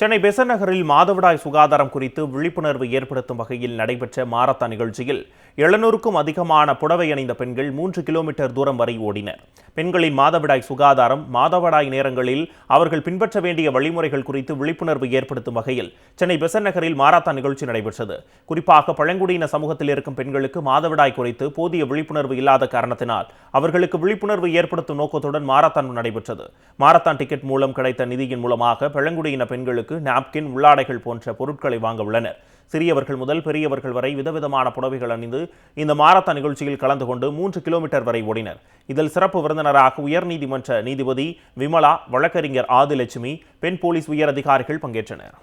சென்னை பெசன் நகரில் மாதவிடாய் சுகாதாரம் குறித்து விழிப்புணர்வு ஏற்படுத்தும் வகையில் நடைபெற்ற மாரத்தான் நிகழ்ச்சியில் எழுநூறுக்கும் அதிகமான புடவை அணிந்த பெண்கள் மூன்று கிலோமீட்டர் தூரம் வரை ஓடினர். பெண்களின் மாதவிடாய் சுகாதாரம் மாதவிடாய் நேரங்களில் அவர்கள் பின்பற்ற வேண்டிய வழிமுறைகள் குறித்து விழிப்புணர்வு ஏற்படுத்தும் வகையில் சென்னை பெசன் நகரில் மாரத்தான் நிகழ்ச்சி நடைபெற்றது. குறிப்பாக பழங்குடியின சமூகத்தில் இருக்கும் பெண்களுக்கு மாதவிடாய் குறித்து போதிய விழிப்புணர்வு இல்லாத காரணத்தினால் அவர்களுக்கு விழிப்புணர்வு ஏற்படுத்தும் நோக்கத்துடன் மாரத்தான் நடைபெற்றது. மாரத்தான் டிக்கெட் மூலம் கிடைத்த நிதியின் மூலமாக பழங்குடியின பெண்களுக்கு நாப்கின் உள்ளாடைகள் போன்ற பொருட்களை வாங்க உள்ளனர். சிறியவர்கள் முதல் பெரியவர்கள் வரை விதவிதமான புடவைகள் அணிந்து இந்த மாரத்தான் நிகழ்ச்சியில் கலந்து கொண்டு மூன்று கிலோமீட்டர் வரை ஓடினர். இதில் சிறப்பு விருந்தினராக உயர்நீதிமன்ற நீதிபதி விமலா வழக்கறிஞர் ஆதிலட்சுமி பெண் போலீஸ் உயர் அதிகாரிகள் பங்கேற்றனர்.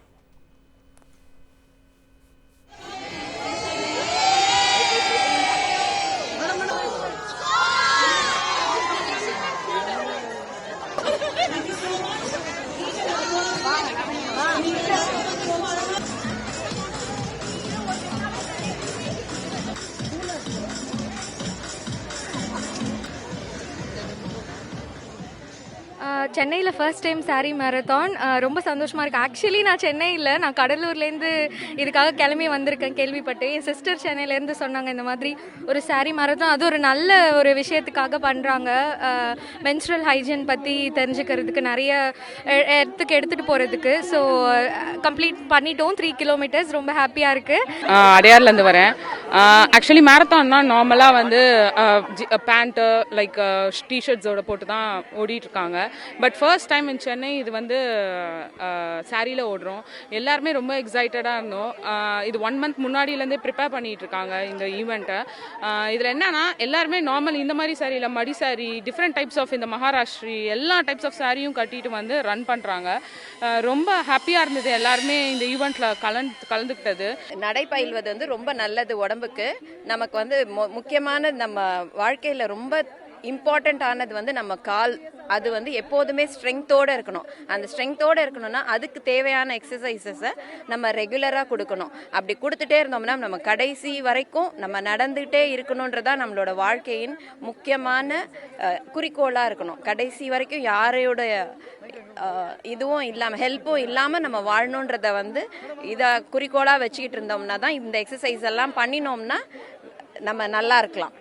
சென்னையில் ஃபர்ஸ்ட் டைம் saree மேரத்தான் ரொம்ப சந்தோஷமாக இருக்குது ஆக்சுவலி நான் சென்னையில் நான் கடலூர்லேருந்து இதுக்காக கிளம்பி வந்திருக்கேன் கேள்விப்பட்டு. என் சிஸ்டர் சென்னையிலேருந்து சொன்னாங்க இந்த மாதிரி ஒரு saree மேரத்தான் அது ஒரு நல்ல ஒரு விஷயத்துக்காக பண்ணுறாங்க மென்ஸ்ட்ரல் ஹைஜீன் பற்றி தெரிஞ்சுக்கிறதுக்கு நிறைய இடத்துக்கு எடுத்துகிட்டு போகிறதுக்கு ஸோ கம்ப்ளீட் பண்ணிட்டோம். த்ரீ கிலோமீட்டர்ஸ் ரொம்ப ஹாப்பியாக இருக்குது அடையார்லேருந்து வரேன். ஆக்சுவலி மேரத்தான்னா நார்மலாக வந்து பேண்ட்டு லைக் டிஷர்ட்ஸோட போட்டு தான் ஓடிட்டு இருக்காங்க. But first time in Chennai இது வந்து சாரியில் ஓடுறோம். எல்லாருமே ரொம்ப எக்ஸைட்டடாக இருந்தோம். இது ஒன் மந்த் முன்னாடியிலேருந்தே ப்ரிப்பேர் பண்ணிகிட்டு இருக்காங்க இந்த ஈவெண்ட்டை இதில் என்னன்னா எல்லாருமே நார்மல் இந்த மாதிரி சாரியில் மடி சாரி டிஃப்ரெண்ட் டைப்ஸ் ஆஃப் இந்த மகாராஷ்டிரி எல்லா டைப்ஸ் ஆஃப் சாரியும் கட்டிட்டு வந்து ரன் பண்ணுறாங்க ரொம்ப ஹாப்பியாக இருந்தது எல்லாருமே இந்த ஈவெண்ட்டில் கலந்து கலந்துக்கிட்டது. நடைபயில்வது வந்து ரொம்ப நல்லது உடம்புக்கு. நமக்கு வந்து முக்கியமான நம்ம வாழ்க்கையில் ரொம்ப இம்பார்ட்டண்ட் ஆனது வந்து நம்ம கால் அது வந்து எப்போதுமே ஸ்ட்ரென்த்தோடு இருக்கணும். அந்த ஸ்ட்ரென்த்தோடு இருக்கணும்னா அதுக்கு தேவையான எக்ஸசைசஸை நம்ம ரெகுலராக கொடுக்கணும். அப்படி கொடுத்துட்டே இருந்தோம்னா நம்ம கடைசி வரைக்கும் நம்ம நடந்துகிட்டே இருக்கணுன்றதா நம்மளோட வாழ்க்கையின் முக்கியமான குறிக்கோளாக இருக்கணும். கடைசி வரைக்கும் யாரையோட இதுவும் இல்லாமல் ஹெல்ப்பும் இல்லாமல் நம்ம வாழணுன்றத வந்து இதை குறிக்கோளாக வச்சுக்கிட்டு இருந்தோம்னா தான் இந்த எக்ஸசைஸ் எல்லாம் பண்ணினோம்னா நம்ம நல்லா இருக்கலாம்.